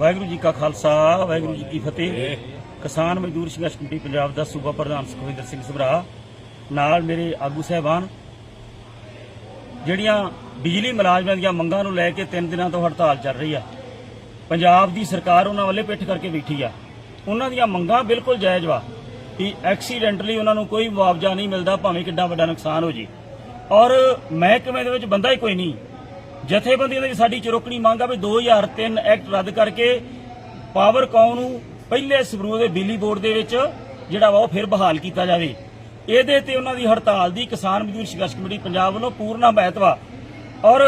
ਵਾਹਿਗੁਰੂ ਜੀ ਕਾ ਖਾਲਸਾ, ਵਾਹਿਗੁਰੂ ਜੀ ਕੀ ਫਤਿਹ। ਕਿਸਾਨ ਮਜ਼ਦੂਰ ਸੰਘਰਸ਼ ਕਮੇਟੀ ਪੰਜਾਬ ਦਾ ਸੂਬਾ ਪ੍ਰਧਾਨ ਸੁਖਵਿੰਦਰ ਸਿੰਘ ਸਭਰਾ, ਨਾਲ ਮੇਰੇ ਆਗੂ ਸਹਿਬਾਨ, ਜਿਹੜੀਆਂ ਬਿਜਲੀ ਮੁਲਾਜ਼ਮਾਂ ਦੀਆਂ ਮੰਗਾਂ ਨੂੰ ਲੈ ਕੇ ਤਿੰਨ ਦਿਨਾਂ ਤੋਂ ਹੜਤਾਲ ਚੱਲ ਰਹੀ ਆ। ਪੰਜਾਬ ਦੀ ਸਰਕਾਰ ਉਹਨਾਂ ਵੱਲੇ ਪਿੱਠ ਕਰਕੇ ਬੈਠੀ ਆ। ਉਹਨਾਂ ਦੀਆਂ ਮੰਗਾਂ ਬਿਲਕੁਲ ਜਾਇਜ਼ ਵਾ ਕਿ ਐਕਸੀਡੈਂਟਲੀ ਉਹਨਾਂ ਨੂੰ ਕੋਈ ਮੁਆਵਜ਼ਾ ਨਹੀਂ ਮਿਲਦਾ, ਭਾਵੇਂ ਕਿੰਨਾ ਵੱਡਾ ਨੁਕਸਾਨ ਹੋ ਜੇ। ਔਰ ਮਹਿਕਮੇ ਦੇ ਵਿੱਚ ਬੰਦਾ ਹੀ ਕੋਈ ਨਹੀਂ। ਜਥੇਬੰਦੀਆਂ ਦੀ ਸਾਡੀ ਚਰੋਕਣੀ ਮੰਗ ਆ ਵੀ 2003 ਐਕਟ ਰੱਦ ਕਰਕੇ ਪਾਵਰ ਕੌਮ ਨੂੰ ਪਹਿਲੇ ਸਬਰੂ ਦੇ ਬਿਜਲੀ ਬੋਰਡ ਦੇ ਵਿੱਚ ਜਿਹੜਾ ਵਾ ਉਹ ਫਿਰ ਬਹਾਲ ਕੀਤਾ ਜਾਵੇ। ਇਹਦੇ ਤੇ ਉਹਨਾਂ ਦੀ ਹੜਤਾਲ ਦੀ ਕਿਸਾਨ ਮਜ਼ਦੂਰ ਸੰਘਰਸ਼ ਕਮੇਟੀ ਪੰਜਾਬ ਵੱਲੋਂ ਪੂਰਨ ਹਮਾਇਤ ਔਰ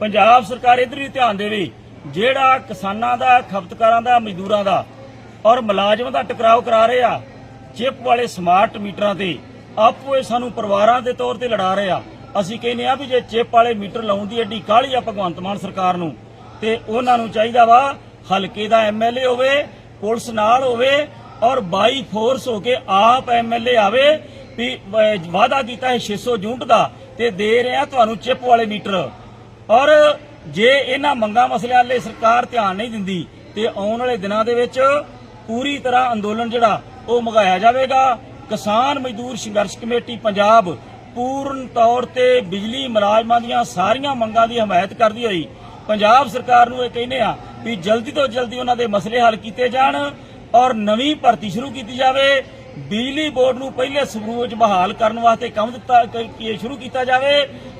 ਪੰਜਾਬ ਸਰਕਾਰ ਇਧਰ ਵੀ ਧਿਆਨ ਦੇਵੇ, ਜਿਹੜਾ ਕਿਸਾਨਾਂ ਦਾ, ਖਪਤਕਾਰਾਂ ਦਾ, ਮਜ਼ਦੂਰਾਂ ਦਾ ਔਰ ਮੁਲਾਜ਼ਮਾਂ ਦਾ ਟਕਰਾਓ ਕਰਾ ਰਹੇ ਆ, ਚਿਪ ਵਾਲੇ ਸਮਾਰਟ ਮੀਟਰਾਂ ਤੇ ਆਪੋ ਇਹ ਸਾਨੂੰ ਪਰਿਵਾਰਾਂ ਦੇ ਤੌਰ ਤੇ ਲੜਾ ਰਹੇ ਆ। ਅਸੀਂ ਕਹਿੰਦੇ ਆ ਵੀ ਜੇ ਚਿਪ ਵਾਲੇ ਮੀਟਰ ਲਾਉਣ ਦੀ ਐਡੀ ਕਾਹਲੀ ਆ ਭਗਵੰਤ ਮਾਨ ਸਰਕਾਰ ਨੂੰ, ਤੇ ਉਹਨਾਂ ਨੂੰ ਚਾਹੀਦਾ ਵਾ ਹਲਕੇ ਦਾ ਐਮਐਲਏ ਹੋਵੇ, ਪੁਲਿਸ ਨਾਲ ਹੋਵੇ ਔਰ ਬਾਈ ਫੋਰਸ ਹੋ ਕੇ ਆਪ ਐਮਐਲਏ ਆਵੇ ਵੀ ਵਾਅਦਾ ਕੀਤਾ ਹੈ 600 ਯੂਨਿਟ ਦਾ ਤੇ ਦੇ ਰਿਹਾ ਤੁਹਾਨੂੰ ਚਿਪ ਵਾਲੇ ਮੀਟਰ। ਔਰ ਜੇ ਇਹਨਾਂ ਮੰਗਾਂ ਮਸਲਿਆਂ ਲਈ ਸਰਕਾਰ ਧਿਆਨ ਨਹੀਂ ਦਿੰਦੀ, ਤੇ ਆਉਣ ਵਾਲੇ ਦਿਨਾਂ ਦੇ ਵਿੱਚ ਪੂਰੀ ਤਰ੍ਹਾਂ ਅੰਦੋਲਨ ਜਿਹੜਾ, ਉਹ ਮਗਾਇਆ ਜਾਵੇਗਾ। ਕਿਸਾਨ ਮਜ਼ਦੂਰ ਸੰਘਰਸ਼ ਕਮੇਟੀ ਪੰਜਾਬ ਪੂਰਨ ਤੌਰ ਤੇ ਬਿਜਲੀ ਮੁਲਾਜ਼ਮਾਂ ਦੀਆਂ ਸਾਰੀਆਂ ਮੰਗਾਂ ਦੀ ਹਮਾਇਤ ਕਰਦੀ ਹੋਈ ਪੰਜਾਬ ਸਰਕਾਰ ਨੂੰ ਇਹ ਕਹਿੰਦੇ ਆ ਵੀ ਜਲਦੀ ਤੋਂ ਜਲਦੀ ਉਹਨਾਂ ਦੇ ਮਸਲੇ ਹੱਲ ਕੀਤੇ ਜਾਣ ਔਰ ਨਵੀਂ ਭਰਤੀ ਸ਼ੁਰੂ ਕੀਤੀ ਜਾਵੇ। ਬਿਜਲੀ ਬੋਰਡ ਨੂੰ ਪਹਿਲੇ ਸਬਰੂ ਵਿੱਚ ਬਹਾਲ ਕਰਨ ਵਾਸਤੇ ਕੰਮ ਦਿੱਤਾ ਸ਼ੁਰੂ ਕੀਤਾ ਜਾਵੇ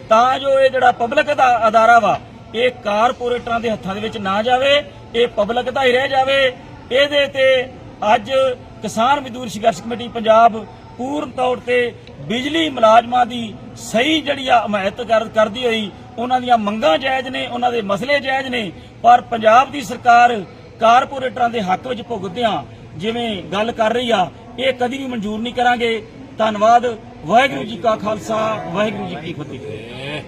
ਤਾਂ ਜੋ ਇਹ ਜਿਹੜਾ ਪਬਲਿਕ ਦਾ ਅਦਾਰਾ ਵਾ, ਇਹ ਕਾਰਪੋਰੇਟਰਾਂ ਦੇ ਹੱਥਾਂ ਦੇ ਵਿੱਚ ਨਾ ਜਾਵੇ, ਇਹ ਪਬਲਿਕ ਦਾ ਹੀ ਰਹਿ ਜਾਵੇ। ਇਹਦੇ ਤੇ ਅੱਜ ਕਿਸਾਨ ਮਜ਼ਦੂਰ ਸੰਘਰਸ਼ ਕਮੇਟੀ ਪੰਜਾਬ ਪੂਰਨ ਤੌਰ ਤੇ ਬਿਜਲੀ ਮੁਲਾਜ਼ਮਾਂ ਦੀ ਸਹੀ ਜਿਹੜੀ ਆ ਹਮਾਇਤ ਕਰਦੀ ਹੋਈ, ਉਹਨਾਂ ਦੀਆਂ ਮੰਗਾਂ ਜਾਇਜ਼ ਨੇ, ਉਹਨਾਂ ਦੇ ਮਸਲੇ ਜਾਇਜ਼ ਨੇ, ਪਰ ਪੰਜਾਬ ਦੀ ਸਰਕਾਰ ਕਾਰਪੋਰੇਟਰਾਂ ਦੇ ਹੱਕ ਵਿੱਚ ਭੁਗਤਦਿਆਂ ਜਿਵੇਂ ਗੱਲ ਕਰ ਰਹੀ ਆ, ਇਹ ਕਦੀ ਵੀ ਮਨਜ਼ੂਰ ਨਹੀਂ ਕਰਾਂਗੇ। ਧੰਨਵਾਦ। ਵਾਹਿਗੁਰੂ ਜੀ ਕਾ ਖਾਲਸਾ, ਵਾਹਿਗੁਰੂ ਜੀ ਕੀ ਫਤਿਹ।